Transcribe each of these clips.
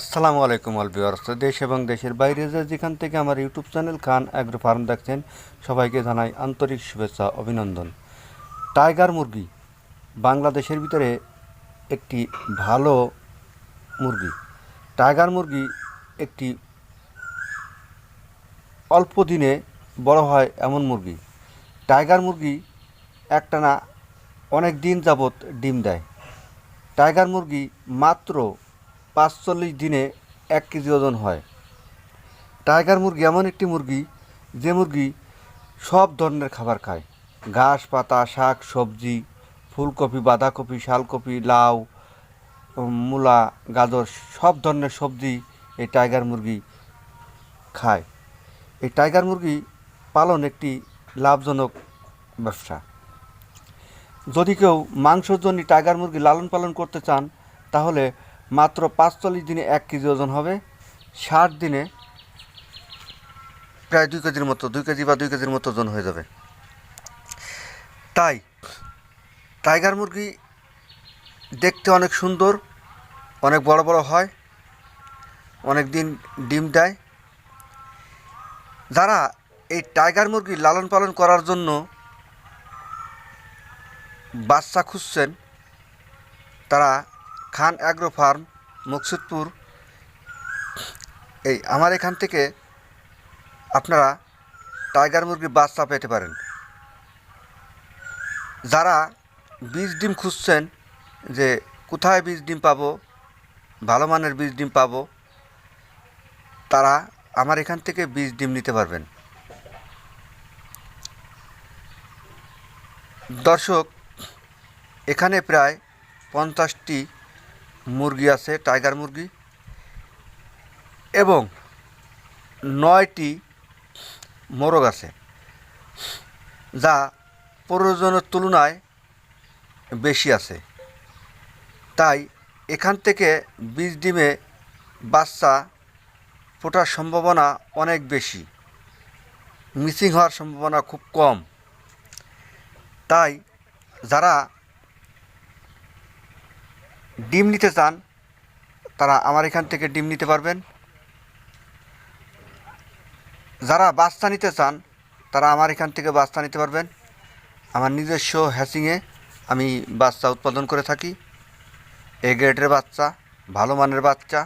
আসসালামু আলাইকুম, অল দেশ এবং দেশের বাইরে যে যেখান থেকে আমার YouTube channel Khan agro farm দেখছেন, সবাইকে জানাই আন্তরিক শুভেচ্ছা, অভিনন্দন। টাইগার মুরগি বাংলাদেশের ভিতরে একটি ভালো মুরগি। টাইগার মুরগি একটি অল্প দিনে বড় হয় এমন মুরগি। টাইগার মুরগি একটানা অনেক দিন যাবৎ ডিম দেয়। টাইগার মুরগি মাত্র পাঁচচল্লিশ দিনে এক কেজি ওজন হয়। টাইগার মুরগি এমন একটি মুরগি, যে মুরগি সব ধরনের খাবার খায়। ঘাস, পাতা, শাক, সবজি, ফুলকপি, বাঁধাকপি, শালকপি, লাউ মূলা, গাজর, সব ধরনের সবজি এই টাইগার মুরগি খায়। এই টাইগার মুরগি পালন একটি লাভজনক ব্যবসা। যদি কেউ মাংসর জন্য টাইগার মুরগি লালন পালন করতে চান, তাহলে মাত্র পাঁচচল্লিশ দিনে এক কেজি ওজন হবে। ষাট দিনে প্রায় দুই কেজির মতো, দুই কেজি বা দুই কেজির মতো ওজন হয়ে যাবে। তাই টাইগার মুরগি দেখতে অনেক সুন্দর, অনেক বড় বড় হয় অনেক দিন ডিম দেয়। যারা এই টাইগার মুরগি লালন পালন করার জন্য বাচ্চা খুঁজছেন, তারা খান অ্যাগ্রো ফার্ম, মুকসুদপুর। এই, আমার এখান থেকে আপনারা টাইগার মুরগির বাচ্চা পেতে পারেন। যারা বীজ ডিম খুঁজছেন যে কোথায় বীজ ডিম পাবো, ভালো মানের বীজ ডিম পাবো, তারা আমার এখান থেকে বীজ ডিম নিতে পারবেন। দর্শক, এখানে প্রায় পঞ্চাশটি মুরগি আছে টাইগার মুরগি। এবং নয়টি মোরগ আছে, যা প্রয়োজনের তুলনায় বেশি আছে। তাই এখান থেকে বীজ ডিমে বাচ্চা ফোটার সম্ভাবনা অনেক বেশি। মিসিং হওয়ার সম্ভাবনা খুব কম। তাই যারা ডিম নিতে চান, তারা আমার এখান থেকে ডিম নিতে পারবেন। যারা বাচ্চা নিতে চান, তারা আমার এখান থেকে বাচ্চা নিতে পারবেন। আমার নিজস্ব হ্যাচিংয়ে আমি বাচ্চা উৎপাদন করে থাকি। এ গ্রেডের বাচ্চা, ভালো মানের বাচ্চা।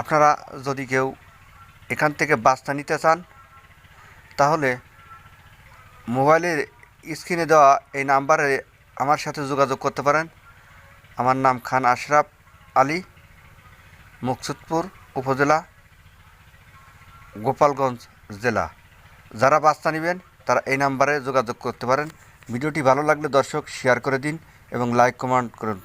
আপনারা যদি কেউ এখান থেকে বাচ্চা নিতে চান, তাহলে মোবাইলের স্ক্রিনে দেওয়া এই নাম্বারে আমার সাথে যোগাযোগ করতে পারেন। আমার নাম খান আশরাফ আলী, মুকসুদপুর উপজেলা, গোপালগঞ্জ জেলা। যারা বাস্তা নেবেন তারা এই নাম্বারে যোগাযোগ করতে পারেন। ভিডিওটি ভালো লাগলে দর্শক শেয়ার করে দিন এবং লাইক কমেন্ট করুন।